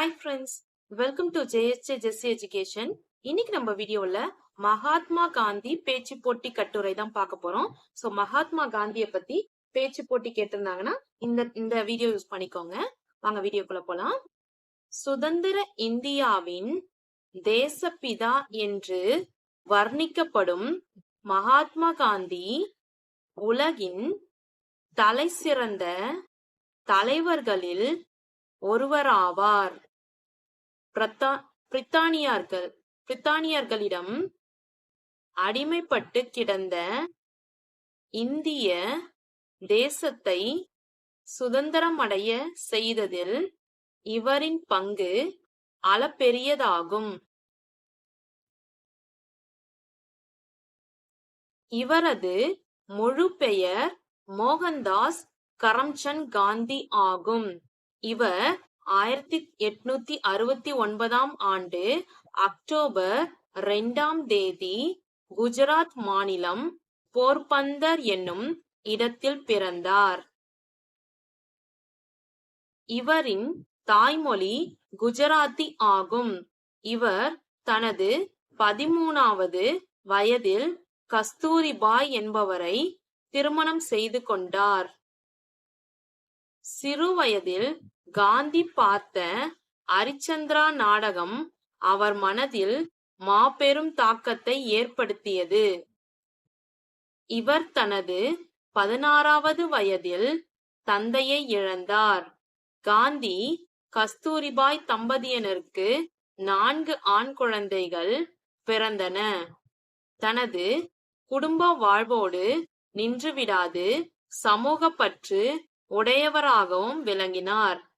Hi friends welcome to JSJ Jessy education இன்னைக்கு நம்ம வீடியோல மகாத்மா காந்தி பேச்சு போட்டி கட்டுரை தான் பார்க்க போறோம். ஸோ மகாத்மா காந்தியை பத்தி பேச்சு போட்டி கேட்டிருந்தாங்கன்னா இந்த இந்த வீடியோ யூஸ் பண்ணிக்கோங்க. வாங்க வீடியோக்குள்ள போலாம். சுதந்திர இந்தியாவின் தேசப்பிதா என்று வர்ணிக்கப்படும் மகாத்மா காந்தி உலகின் தலை சிறந்த தலைவர்களில் ஒருவராவார். பிரத்தா- பிரித்தானியர்கள் பிரித்தானியர்களிடம் அடிமைப்பட்டு கிடந்த இந்திய தேசத்தை சுதந்திரமடைய செய்ததில் இவரின் பங்கு அளப்பெரியதாகும். இவரது முழு பெயர் மோகன்தாஸ் கரம்சந்த் காந்தி ஆகும். இவர் ஆயிரத்தி எட்நூத்தி அறுபத்தி ஒன்பதாம் ஆண்டு அக்டோபர் ரெண்டாம் தேதி குஜராத் மாநிலம் போர்பந்தர் என்னும் இடத்தில் பிறந்தார். இவரின் தாய்மொழி குஜராத்தி ஆகும். இவர் தனது பதிமூணாவது வயதில் கஸ்தூரிபாய் என்பவரை திருமணம் செய்து கொண்டார். சிறுவயதில் காந்தி பார்த்த அரிச்சந்திரா நாடகம் அவர் மனதில் மாபெரும் தாக்கத்தை ஏற்படுத்தியது. இவர் தனது பதினாறாவது வயதில் தந்தையை இழந்தார். காந்தி கஸ்தூரிபாய் தம்பதியினருக்கு நான்கு ஆண் குழந்தைகள் பிறந்தன. தனது குடும்ப வாழ்வோடு நின்றுவிடாது சமூக பற்று உடையவராகவும் விளங்கினார்.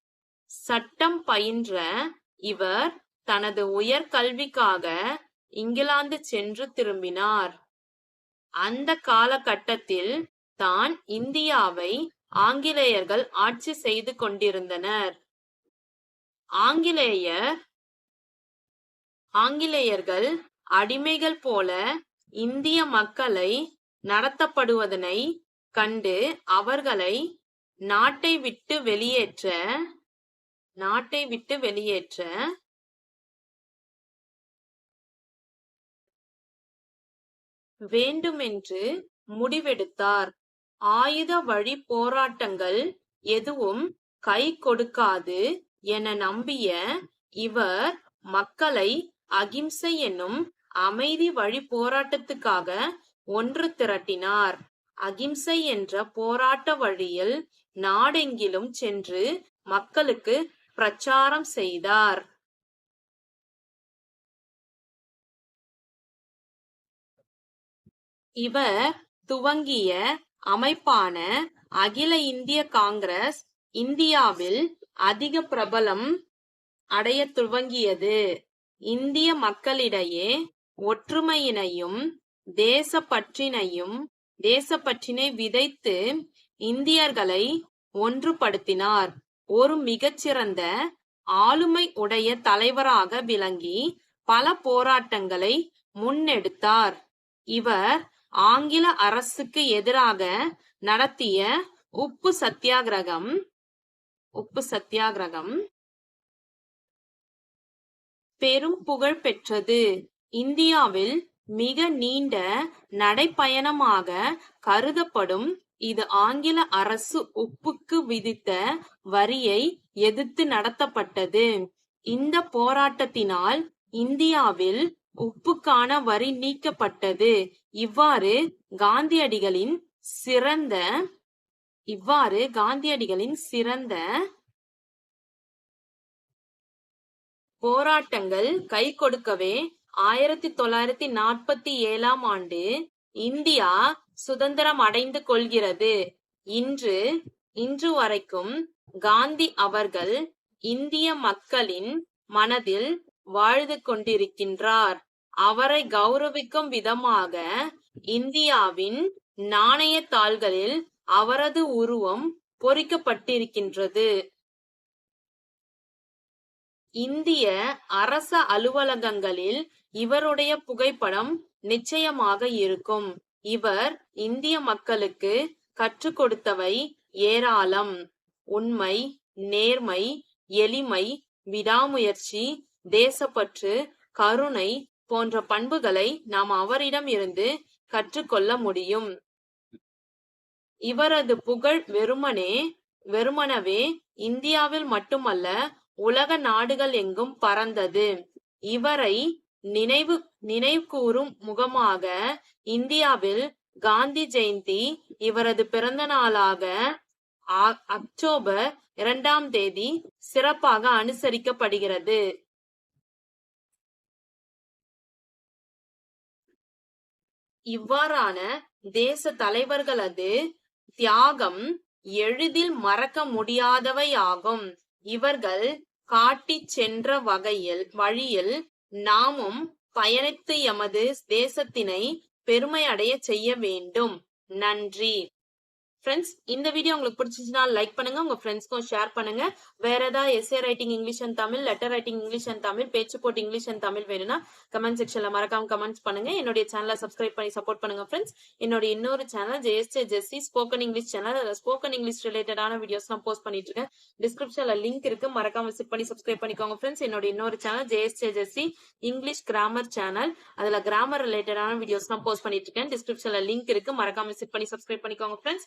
சட்டம் பயின்ற இவர் தனது உயர்கல்விக்காக இங்கிலாந்து சென்று திரும்பினார். அந்த காலகட்டத்தில் தான் இந்தியாவை ஆங்கிலேயர்கள் ஆட்சி செய்து கொண்டிருந்தனர். ஆங்கிலேயர் ஆங்கிலேயர்கள் அடிமைகள் போல இந்திய மக்களை நடத்தப்படுவதனை கண்டு அவர்களை நாட்டை விட்டு வெளியேற்ற நாட்டை விட்டு வெளியேற்ற வேண்டுமென்று முடிவெடுத்தார். ஆயுத வழி போராட்டங்கள் எதுவும் கை கொடுக்காது என நம்பிய இவர் மக்களை அகிம்சை என்னும் அமைதி வழி போராட்டத்துக்காக ஒன்று திரட்டினார். அகிம்சை என்ற போராட்ட வழியில் நாடெங்கிலும் சென்று மக்களுக்கு பிரச்சாரம் செய்தார். இவர் துவங்கிய அமைப்பான அகில இந்திய காங்கிரஸ் இந்தியாவில் அதிக பிரபலம் அடைய துவங்கியது. இந்திய மக்களிடையே ஒற்றுமையினையும் தேசப்பற்றினையும் தேசப்பற்றினை விதைத்து இந்தியர்களை ஒன்றுபடுத்தினார். ஒரு மிகச்சிறந்த ஆளுமை உடைய தலைவராக விளங்கி பல போராட்டங்களை முன்னெடுத்தார். இவர் ஆங்கில அரசுக்கு எதிராக நடத்திய உப்பு சத்தியாகிரகம் உப்பு சத்தியாகிரகம் பெரும் புகழ் பெற்றது. இந்தியாவில் மிக நீண்ட நடைப்பயணமாக கருதப்படும் இது ஆங்கில அரசு உப்புக்கு விதித்த வரியை எதிர்த்து நடத்தப்பட்டது. இந்த போராட்டத்தினால் இந்தியாவில் உப்புக்கான வரி நீக்கப்பட்டது. இவ்வாறு காந்தியடிகளின் சிறந்த இவ்வாறு காந்தியடிகளின் சிறந்த போராட்டங்கள் கை கொடுக்கவே ஆயிரத்தி தொள்ளாயிரத்தி நாற்பத்தி ஏழாம் ஆண்டு இந்தியா சுதந்திரம் அடைந்து கொள்கிறது. இன்று இன்று வரைக்கும் காந்தி அவர்கள் இந்திய மக்களின் மனதில் வாழ்ந்து கொண்டிருக்கின்றார். அவரை கௌரவிக்கும் விதமாக இந்தியாவின் நாணய தாள்களில் அவரது உருவம் பொறிக்கப்பட்டிருக்கின்றது. இந்திய அரச அலுவலகங்களில் இவருடைய புகைப்படம் நிச்சயமாக இருக்கும். இவர் இந்திய மக்களுக்கு கற்றுக் கொடுத்தவை ஏராளம். உண்மை நேர்மை எளிமை விடாமுயற்சி தேசப்பற்று கருணை போன்ற பண்புகளை நாம் அவரிடம் இருந்து கற்றுக்கொள்ள முடியும். இவரது புகழ் வெறுமனே வெறுமனவே இந்தியாவில் மட்டுமல்ல உலக நாடுகள் எங்கும் பறந்தது. இவரை நினைவு நினைவுகூரும் முகமாக இந்தியாவில் காந்தி ஜெயந்தி இவரது பிறந்த நாளாக அக்டோபர் இரண்டாம் தேதி சிறப்பாக அனுசரிக்கப்படுகிறது. இவ்வாறான தேச தலைவர்களது தியாகம் எளிதில் மறக்க முடியாதவையாகும். இவர்கள் காட்டிச் சென்ற வகையில் வழியில் நாமும் பயணித்து எமது தேசத்தினை பெருமை அடைய செய்ய வேண்டும். நன்றி. ஃப்ரெண்ட்ஸ் இந்த வீடியோ உங்களுக்கு பிடிச்சிச்சுன்னா லைக் பண்ணுங்க உங்க ஃப்ரெண்ட்ஸ்க்கும் ஷேர் பண்ணுங்க. வேற ஏதாவது essay writing English and Tamil letter writing English and Tamil பேச்சு போட்டு இங்கிலீஷ் அண்ட் தமிழ் வேணும்னா கமெண்ட் செக்ஷன்ல மறக்காம கமெண்ட்ஸ் பண்ணுங்க. என்னுடைய சேனலை சப்ஸ்கிரைப் பண்ணி சப்போர்ட் பண்ணுங்க ஃப்ரெண்ட்ஸ் என்னோட இன்னொரு channel JSJ Jessy spoken English channel அதில் ஸ்போக்கன் இங்கிலீஷ் ரிலேட்டடான வீடியோஸ் நான் போஸ்ட் பண்ணிட்டு இருக்கேன். டிஸ்கிரிப்ஷன்ல லிங்க் இருக்கு மறக்காம விசிட் பண்ணி சப்ஸ்கிரைப் பண்ணிக்கோங்க ஃப்ரெண்ட்ஸ் என்னோட இன்னொரு channel JSJ Jessy English grammar channel அதுல கிராமர் ரிலேட்டடான வீடியோஸ் நான் போஸ்ட் பண்ணிட்டு இருக்கேன். டிஸ்கிரிப்ஷன்ல லிங்க் இருக்கு மறக்காம விசிட் பண்ணி சப்ஸ்கிரைப் பண்ணிக்கோங்க friends